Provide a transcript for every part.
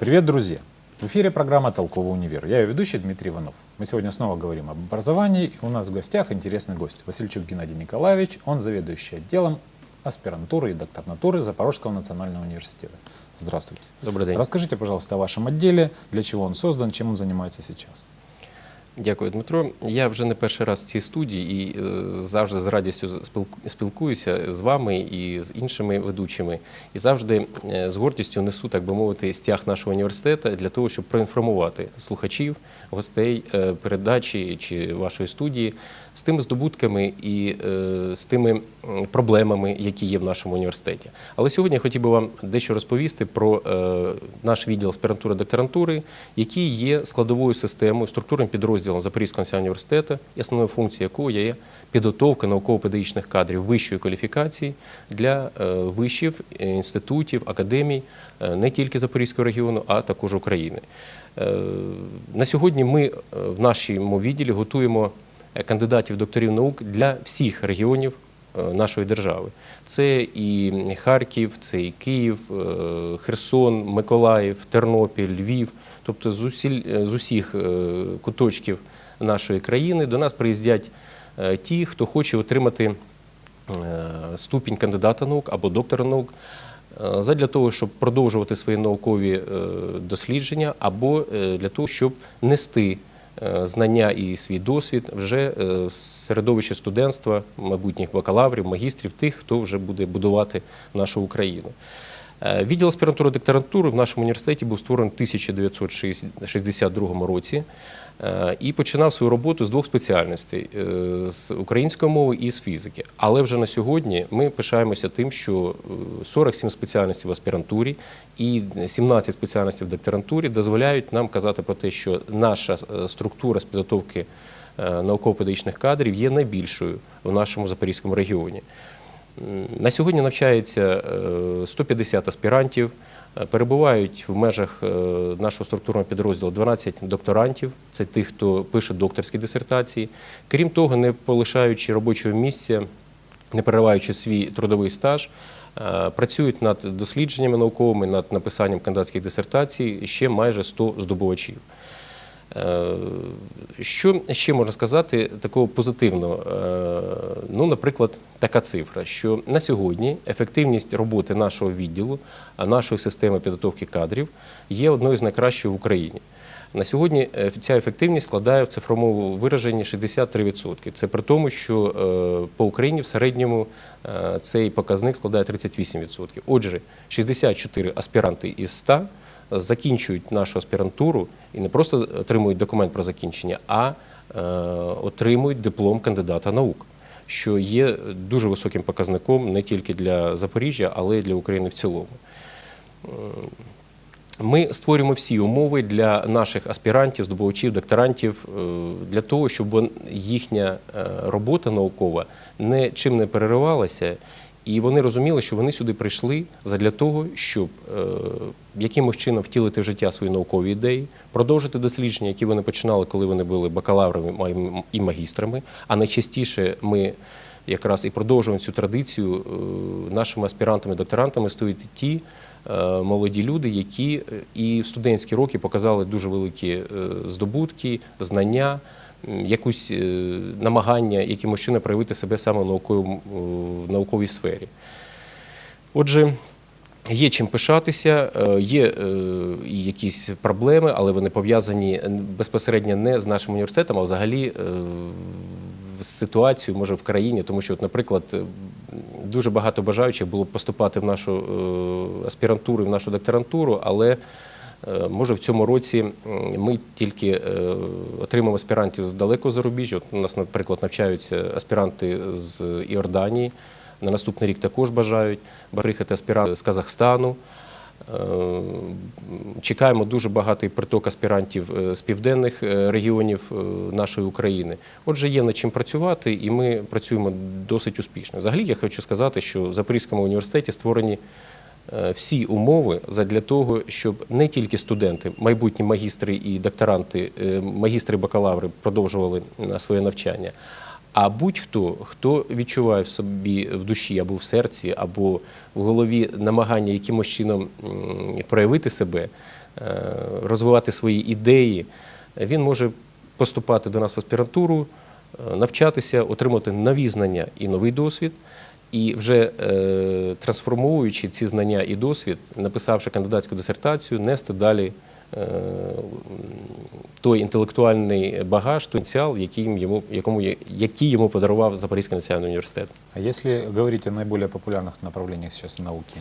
Привет, друзья! В эфире программа «Толковый универ». Я ее ведущий Дмитрий Иванов. Мы сегодня снова говорим об образовании, и у нас в гостях интересный гость Васильчук Геннадий Николаевич. Он заведующий отделом аспирантуры и докторнатуры Запорожского национального университета. Здравствуйте. Добрий день. Расскажите, пожалуйста, о вашем отделе, для чего он создан, чем он занимается сейчас. Дякую, Дмитро. Я вже не перший раз в цій студії і е, завжди з радістю спілку- спілкуюся з вами і з іншими ведучими. І завжди е, з гордістю несу, так би мовити, стяг нашого університету для того, щоб проінформувати слухачів, гостей е, передачі чи вашої студії з тими здобутками і з тими проблемами, які є в нашому університеті. Але сьогодні я хотів би вам дещо розповісти про наш відділ аспірантури докторантури, який є складовою системою, структурним підрозділом Запорізького національного університету, і основною функцією якого є підготовка науково-педагогічних кадрів вищої кваліфікації для е, вишів, е, інститутів, академій е, не тільки Запорізького регіону, а також України. На сьогодні ми в нашому відділі готуємо кандидатів докторів наук для всіх регіонів нашої держави. Це і Харків, це і Київ, е, Херсон, Миколаїв, Тернопіль, Львів. Тобто з, усіль, е, з усіх е, куточків нашої країни до нас приїздять е, ті, хто хоче отримати е, ступінь кандидата наук або доктора наук. е, Задля того, щоб продовжувати свої наукові е, дослідження, або е, для того, щоб нести е, знання і свій досвід вже е, в середовище студентства, майбутніх бакалаврів, магістрів, тих, хто вже буде будувати нашу Україну. Е, Відділ аспірантури докторантури в нашому університеті був створений в 1962 році е, і починав свою роботу з двох спеціальностей е, з української мови і з фізики. Але вже на сьогодні ми пишаємося тим, що е, 47 спеціальностей в аспірантурі і 17 спеціальностей в докторантурі дозволяють нам казати про те, що наша е, структура з підготовки е, науково-педагогічних кадрів є найбільшою в нашому Запорізькому регіоні. На сьогодні навчається е, 150 аспірантів, е, перебувають в межах е, нашого структурного підрозділу 12 докторантів, це тих, хто пише докторські дисертації. Крім того, не полишаючи робочого місця, не перериваючи свій трудовий стаж, е, працюють над дослідженнями науковими, над написанням кандидатських дисертацій ще майже 100 здобувачів. Е, Що ще можна сказати такого позитивного? Е, Ну, наприклад, така цифра, що на сьогодні ефективність роботи нашого відділу, нашої системи підготовки кадрів є одною з найкращих в Україні. На сьогодні е, ця ефективність складає в цифровому вираженні 63%. Це при тому, що по Україні в середньому цей показник складає 38%. Отже, 64 аспіранти із 100 закінчують нашу аспірантуру і не просто отримують документ про закінчення, а е, отримують диплом кандидата наук, що є дуже високим показником не тільки для Запоріжжя, але й для України в цілому. Ми створюємо всі умови для наших аспірантів, здобувачів, докторантів е, для того, щоб їхня е, робота наукова нічим не переривалася, і вони розуміли, що вони сюди прийшли задля того, щоб е, якимось чином втілити в життя свої наукові ідеї, продовжити дослідження, які вони починали, коли вони були бакалаврами і магістрами. А найчастіше ми якраз і продовжуємо цю традицію. Е, Нашими аспірантами, докторантами стають ті е, молоді люди, які і в студентські роки показали дуже великі здобутки, знання, якусь е, намагання якимось чином проявити себе саме в науковій сфері. Отже, Є чим пишатися, е, є е, якісь проблеми, але вони пов'язані безпосередньо не з нашим університетом, а взагалі з ситуацією, може, в країні. Тому що, наприклад, дуже багато бажаючих було поступати в нашу аспірантуру, в нашу докторантуру, але може в цьому році ми тільки е, отримаємо аспірантів з далекого зарубіжжя. У нас, наприклад, навчаються аспіранти з Іорданії. На наступний рік також бажають приїхати аспіранти з Казахстану. Е, Чекаємо дуже багатий приток аспірантів е, з південних е, регіонів е, нашої України. Отже, є над чим працювати, і ми працюємо досить успішно. Взагалі, я хочу сказати, що в Запорізькому університеті створені е, всі умови для того, щоб не тільки студенти, майбутні магістри і докторанти, е, магістри бакалаври продовжували е, своє навчання. А будь-хто, хто відчуває в собі в душі або в серці, або в голові намагання якимось чином проявити себе, е, розвивати свої ідеї, він може поступати до нас в аспірантуру, е, навчатися, отримати нові знання і новий досвід. І вже е, трансформуючи ці знання і досвід, написавши кандидатську дисертацію, нести далі е, той інтелектуальний багаж, той потенціал, який йому, якому, є- який йому подарував Запорізький національний університет. А если говорить о наиболее популярных направлениях сейчас науки,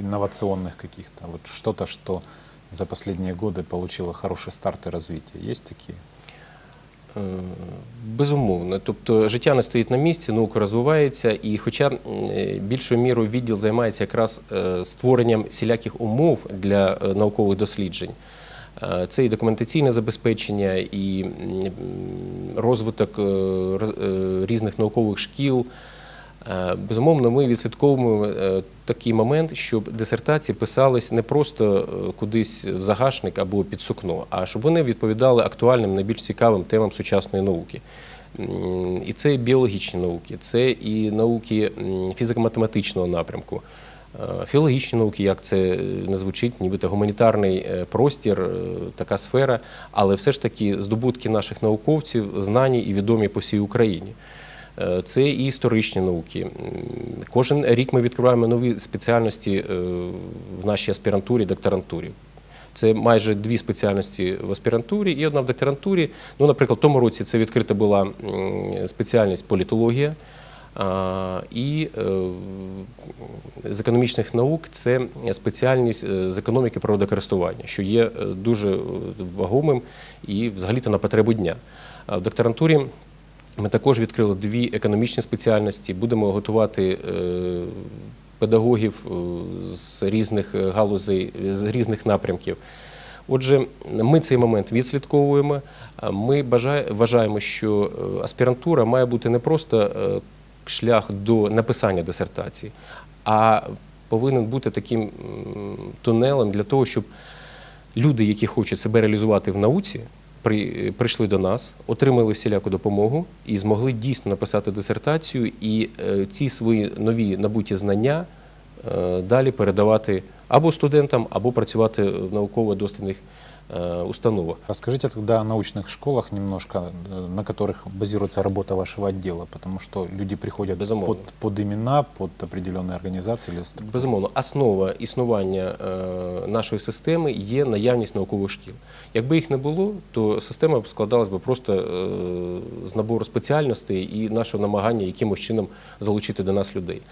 инновационных каких-то, вот что-то, что за последние годы получило хороший старт и развитие, есть такие? Е, Безумовно, тобто життя не стоїть на місці, наука розвивається, і хоча е, більшою мірою відділ займається якраз е, створенням всіляких умов для наукових досліджень. Це і документаційне забезпечення, і розвиток роз- різних наукових шкіл. Е, Безумовно, ми відслідковуємо е, такий момент, щоб дисертації писались не просто е, кудись в загашник або під сукно, а щоб вони відповідали актуальним, найбільш цікавим темам сучасної науки. І це і біологічні науки, це і науки фізико-математичного напрямку. Філологічні науки, як це не звучить, нібито гуманітарний простір, така сфера, але все ж таки здобутки наших науковців знані і відомі по всій Україні. Е, Це і історичні науки. Кожен рік ми відкриваємо нові спеціальності е, в нашій аспірантурі, докторантурі. Це майже дві спеціальності в аспірантурі і одна в докторантурі. Ну, наприклад, в тому році це відкрита була спеціальність політологія. І е, з економічних наук це спеціальність з економіки природокористування, що є дуже вагомим і взагалі-то на потребу дня. В докторантурі ми також відкрили дві економічні спеціальності. Будемо готувати е, педагогів е, з різних е, галузей, з різних напрямків. Отже, ми цей момент відслідковуємо. Ми вважаємо, що аспірантура має бути не просто шлях до написання дисертації, а повинен бути таким тунелем для того, щоб люди, які хочуть себе реалізувати в науці, прийшли до нас, отримали всіляку допомогу і змогли дійсно написати дисертацію і е, ці свої нові набуті знання е, далі передавати або студентам, або працювати в науково-дослідних е, установах. Расскажите тогда о научных школах немножко, э, на которых базируется работа вашего отдела, потому что люди приходят Безумовно. под, под имена, под определенные организации или структуры. Безумовно, основа існування е, нашої системи є наявність наукових шкіл. Якби їх не було, то система б складалась би просто е, з набору спеціальностей і нашого намагання якимось чином залучити до нас людей.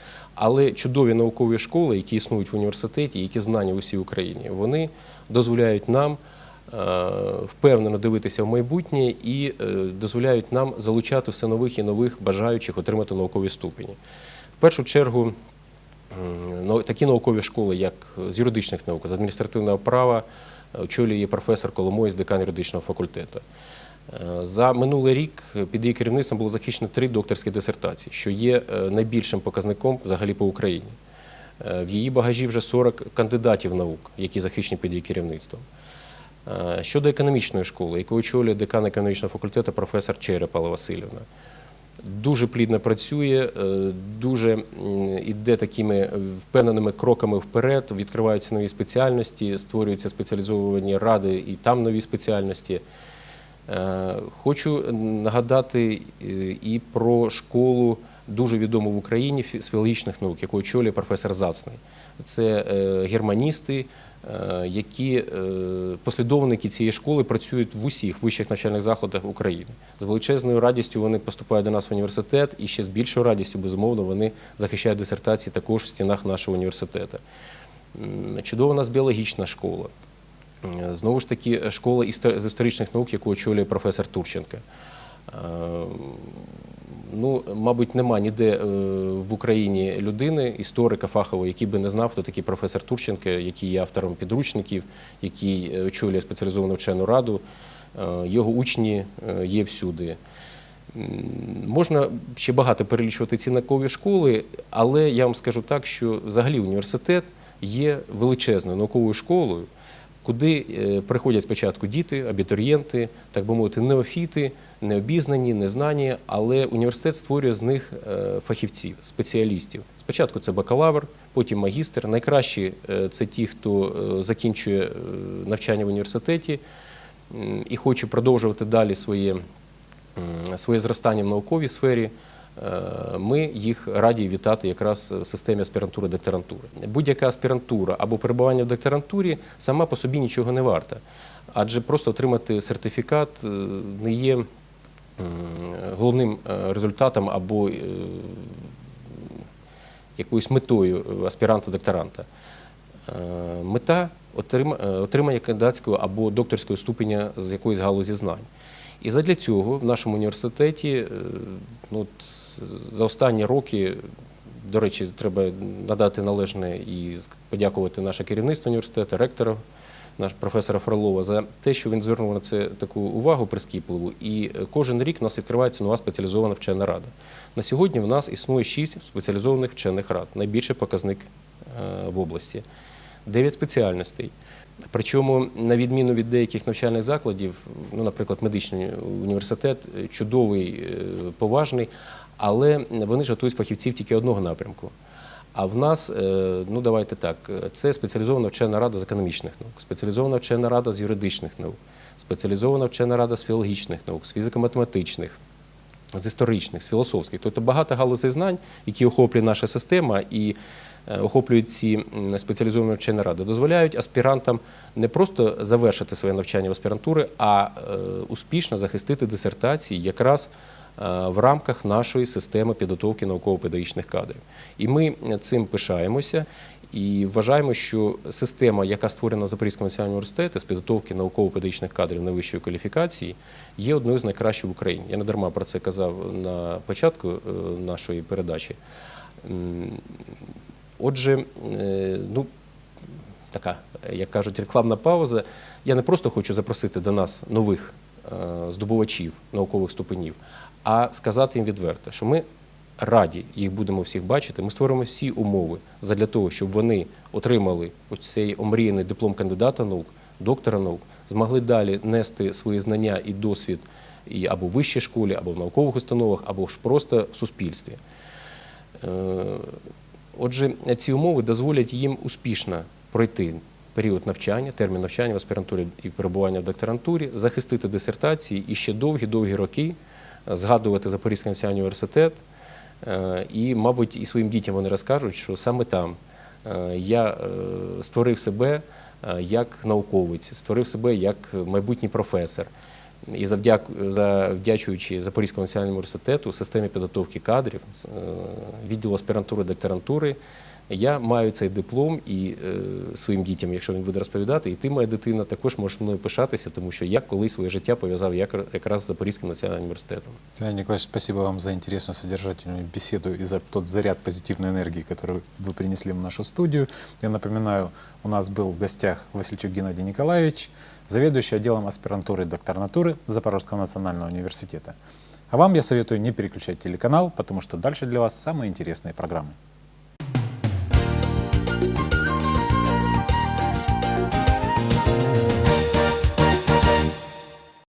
Але чудові наукові школи, які існують в університеті, які знані в усій Україні, вони дозволяють нам е, впевнено дивитися в майбутнє і е, дозволяють нам залучати все нових і нових бажаючих отримати наукові ступені. В першу чергу Такі наукові школи, як з юридичних наук, з адміністративного права, очолює професор Коломой з декан юридичного факультету. За минулий рік під її керівництвом було захищено три докторські дисертації, що є е, найбільшим показником взагалі по Україні. Е, В її багажі вже 40 кандидатів наук, які захищені під її керівництвом. Е, Щодо економічної школи, яку очолює декан економічного факультету професор Черепала Васильівна дуже плідно працює, дуже м, іде такими впевненими кроками вперед. Відкриваються нові спеціальності, створюються спеціалізовані ради і там нові спеціальності. Е, Хочу нагадати е, і про школу дуже відому в Україні фі- філологічних наук, яку очолює професор Зацний. Це е, германісти, які послідовники цієї школи працюють в усіх вищих навчальних закладах України. З величезною радістю вони поступають до нас в університет, і ще з більшою радістю, безумовно, вони захищають дисертації також в стінах нашого університету. Чудова у нас біологічна школа. Знову ж таки, школа з історичних наук, яку очолює професор Турченко. Е, Ну, мабуть, нема ніде е, в Україні людини, історика фахового, який би не знав, хто такий професор Турченко, який є автором підручників, який е, очолює спеціалізовану вчену раду. Його учні є всюди. Можна ще багато перелічувати ці наукові школи, але я вам скажу так, що взагалі університет є величезною науковою школою, куди е, приходять спочатку діти, абітурієнти, так би мовити, неофіти, необізнані, незнані, але університет створює з них е, фахівців, спеціалістів. Спочатку це бакалавр, потім магістр. Найкращі е, це ті, хто закінчує навчання в університеті і хоче продовжувати далі своє, своє зростання в науковій сфері. Е, Ми їх раді вітати якраз в системі аспірантури докторантури. Будь-яка аспірантура або перебування в докторантурі сама по собі нічого не варта, адже просто отримати сертифікат е, не є головним е, результатом або якоюсь метою аспіранта-докторанта. Мета отримання кандидатського або докторського ступеня з якоїсь галузі знань. І задля цього в нашому університеті е, ну, от, за останні роки, до речі, треба надати належне і подякувати наше керівництво університету, ректора, наш професора Фролова, за те, що він звернув на це таку увагу прискіпливу. І е, кожен рік у нас відкривається нова спеціалізована вчена рада. На сьогодні в нас існує шість спеціалізованих вчених рад, найбільший показник е, в області, дев'ять спеціальностей. Причому, на відміну від деяких навчальних закладів, ну, наприклад, медичний університет е, чудовий, е, поважний, але вони ж готують фахівців тільки одного напрямку. А в нас, е, ну давайте так, це спеціалізована вчена рада з економічних наук, спеціалізована вчена рада з юридичних наук, спеціалізована вчена рада з філологічних наук, з фізико-математичних, з історичних, з філософських. Тобто багато галузей знань, які охоплює наша система і охоплюють ці спеціалізовані вчені ради, дозволяють аспірантам не просто завершити своє навчання в аспірантури, а е, успішно захистити дисертації якраз е, в рамках нашої системи підготовки науково-педагогічних кадрів. І ми цим пишаємося. І вважаємо, що система, яка створена Запорізьким національним університетом з підготовки науково-педагогічних кадрів найвищої кваліфікації, є одною з найкращих в Україні. Я не дарма про це казав на початку е, нашої передачі. Отже, е, ну, така, як кажуть, рекламна пауза. Я не просто хочу запросити до нас нових е, здобувачів наукових ступенів, а сказати їм відверто, що ми раді їх будемо всіх бачити. Ми створимо всі умови для того, щоб вони отримали цей омріяний диплом кандидата наук, доктора наук, змогли далі нести свої знання і досвід і або в вищій школі, або в наукових установах, або ж просто в суспільстві. Отже, ці умови дозволять їм успішно пройти період навчання, термін навчання в аспірантурі і перебування в докторантурі, захистити дисертації і ще довгі-довгі роки е, згадувати Запорізький національний університет. Е, І, мабуть, і своїм дітям вони розкажуть, що саме там е, я створив себе як науковець, створив себе як майбутній професор. І завдячуючи Запорізькому національному університету, системі підготовки кадрів, е, відділу аспірантури, докторантури, я маю цей диплом і е, своїм дітям, якщо він буде розповідати, і ти, моя дитина, також можеш мною пишатися, тому що я колись своє життя пов'язав як- якраз з Запорізьким національним університетом. Геннадий Николаевич, спасибо вам за интересную содержательную беседу и за тот заряд позитивной энергии, который вы принесли в нашу студию. Я напоминаю, у нас был в гостях Васильчук Геннадий Николаевич, заведующий отделом аспирантуры и докторнатуры Запорожского национального университета. А вам я советую не переключать телеканал, потому что дальше для вас самые интересные программы.